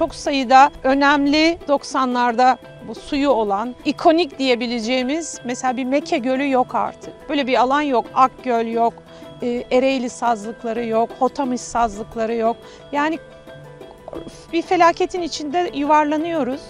çok sayıda önemli 90'larda bu suyu olan, ikonik diyebileceğimiz mesela bir Mekke Gölü yok artık. Böyle bir alan yok. Akgöl yok, e, Ereğli sazlıkları yok, Hotamış sazlıkları yok. Yani bir felaketin içinde yuvarlanıyoruz.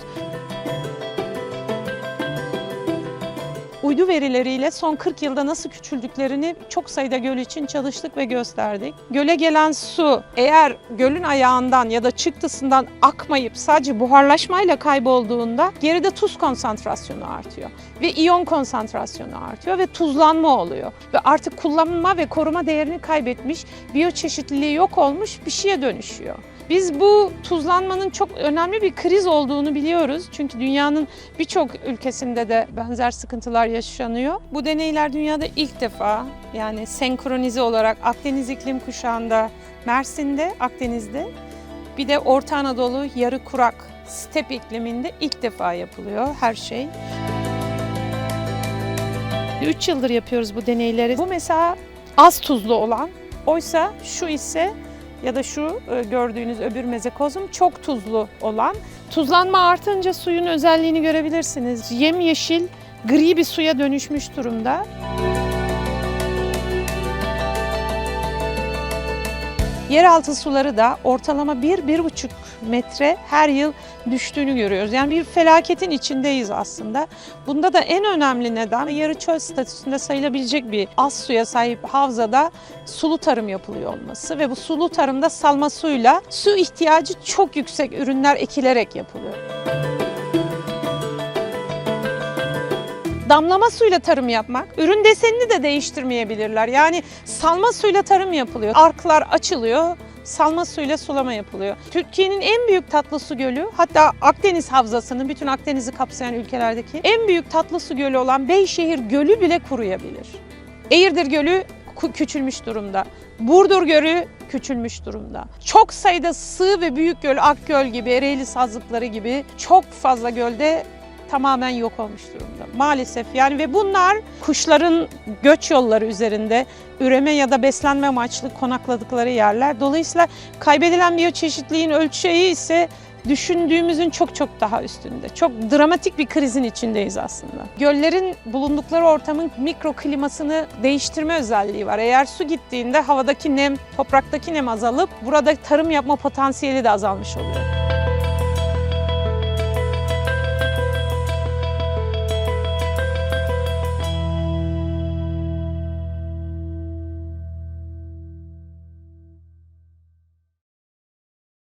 Uydu verileriyle son 40 yılda nasıl küçüldüklerini çok sayıda göl için çalıştık ve gösterdik. Göle gelen su eğer gölün ayağından ya da çıktısından akmayıp sadece buharlaşmayla kaybolduğunda geride tuz konsantrasyonu artıyor ve iyon konsantrasyonu artıyor ve tuzlanma oluyor. Ve artık kullanma ve koruma değerini kaybetmiş, biyoçeşitliliği yok olmuş bir şeye dönüşüyor. Biz bu tuzlanmanın çok önemli bir kriz olduğunu biliyoruz. Çünkü dünyanın birçok ülkesinde de benzer sıkıntılar yaşanıyor. Bu deneyler dünyada ilk defa yani senkronize olarak Akdeniz iklim kuşağında, Mersin'de, Akdeniz'de bir de Orta Anadolu yarı kurak step ikliminde ilk defa yapılıyor her şey. 3 yıldır yapıyoruz bu deneyleri. Bu mesela az tuzlu olan, oysa şu ise ya da şu e, gördüğünüz öbür mezekozum çok tuzlu olan. Tuzlanma artınca suyun özelliğini görebilirsiniz. Yemyeşil, gri bir suya dönüşmüş durumda. Yeraltı suları da ortalama 1-1,5 metre her yıl düştüğünü görüyoruz. Yani bir felaketin içindeyiz aslında. Bunda da en önemli neden yarı çöl statüsünde sayılabilecek bir az suya sahip havzada sulu tarım yapılıyor olması ve bu sulu tarımda salma suyla su ihtiyacı çok yüksek ürünler ekilerek yapılıyor. Damlama suyla tarım yapmak, ürün desenini de değiştirmeyebilirler. Yani salma suyla tarım yapılıyor. Arklar açılıyor, salma suyla sulama yapılıyor. Türkiye'nin en büyük tatlı su gölü, hatta Akdeniz Havzası'nın bütün Akdeniz'i kapsayan ülkelerdeki en büyük tatlı su gölü olan Beyşehir Gölü bile kuruyabilir. Eğirdir Gölü küçülmüş durumda. Burdur Gölü küçülmüş durumda. Çok sayıda sığ ve büyük göl, Akgöl gibi, Ereğli Sazlıkları gibi çok fazla gölde tamamen yok olmuş durumda. Maalesef yani ve bunlar kuşların göç yolları üzerinde üreme ya da beslenme amaçlı konakladıkları yerler. Dolayısıyla kaybedilen biyoçeşitliğin ölçeği ise düşündüğümüzün çok çok daha üstünde. Çok dramatik bir krizin içindeyiz aslında. Göllerin bulundukları ortamın mikroklimasını değiştirme özelliği var. Eğer su gittiğinde havadaki nem, topraktaki nem azalıp burada tarım yapma potansiyeli de azalmış oluyor.